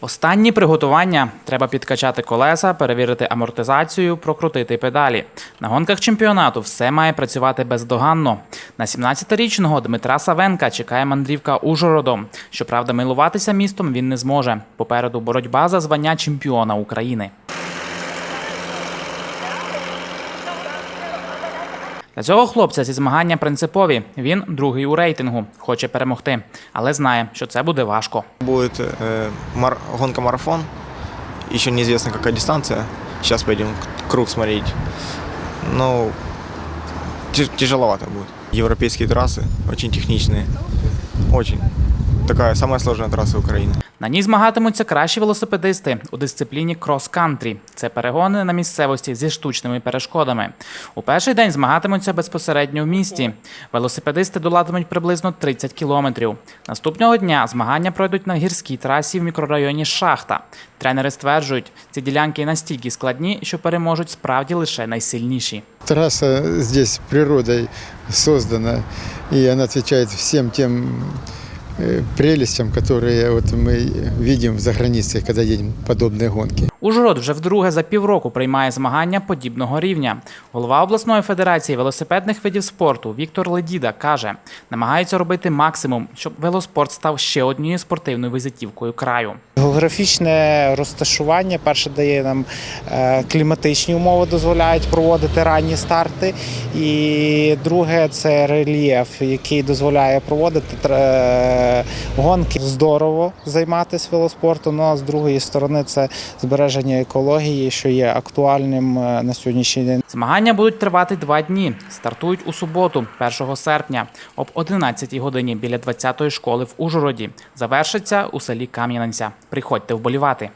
Останні приготування треба підкачати колеса, перевірити амортизацію, прокрутити педалі. На гонках чемпіонату все має працювати бездоганно. На 17-річного Дмитра Савенка чекає мандрівка Ужгородом. Щоправда, милуватися містом він не зможе. Попереду боротьба за звання чемпіона України. Для цього хлопця ці змагання принципові. Він другий у рейтингу, хоче перемогти, але знає, що це буде важко. Будет э, мар- гонка-марафон. Еще неизвестно, какая дистанция. Сейчас пойдем к- круг смотреть. Ну, тя- тяжеловато будет. Европейские трассы очень техничные. Очень. Такая самая сложная трасса Украины. На ній змагатимуться кращі велосипедисти у дисципліні крос-кантрі. Це перегони на місцевості зі штучними перешкодами. У перший день змагатимуться безпосередньо в місті. Велосипедисти долатимуть приблизно 30 кілометрів. Наступного дня змагання пройдуть на гірській трасі в мікрорайоні Шахта. Тренери стверджують, ці ділянки настільки складні, що переможуть справді лише найсильніші. Трасса здесь природой создана, и она отвечает всем тем э, прелестям, которые вот мы видим за границей, когда едем подобные гонки. Ужгород вже вдруге за півроку приймає змагання подібного рівня. Голова обласної федерації велосипедних видів спорту Віктор Ледіда каже, намагаються робити максимум, щоб велоспорт став ще однією спортивною візитівкою краю. Географічне розташування перше дає нам е, кліматичні умови, дозволяють проводити ранні старти. І друге це рельєф, який дозволяє проводити тр- гонки. Здорово займатися велоспортом. Ну а з другої сторони це збереження екології, що є актуальним е, на сьогоднішній день. Змагання будуть тривати два дні. Стартують у суботу, 1 серпня, об 11 годині біля 20-ї школи в Ужгороді. Завершиться у селі Кам'янця. Приходьте вболівати.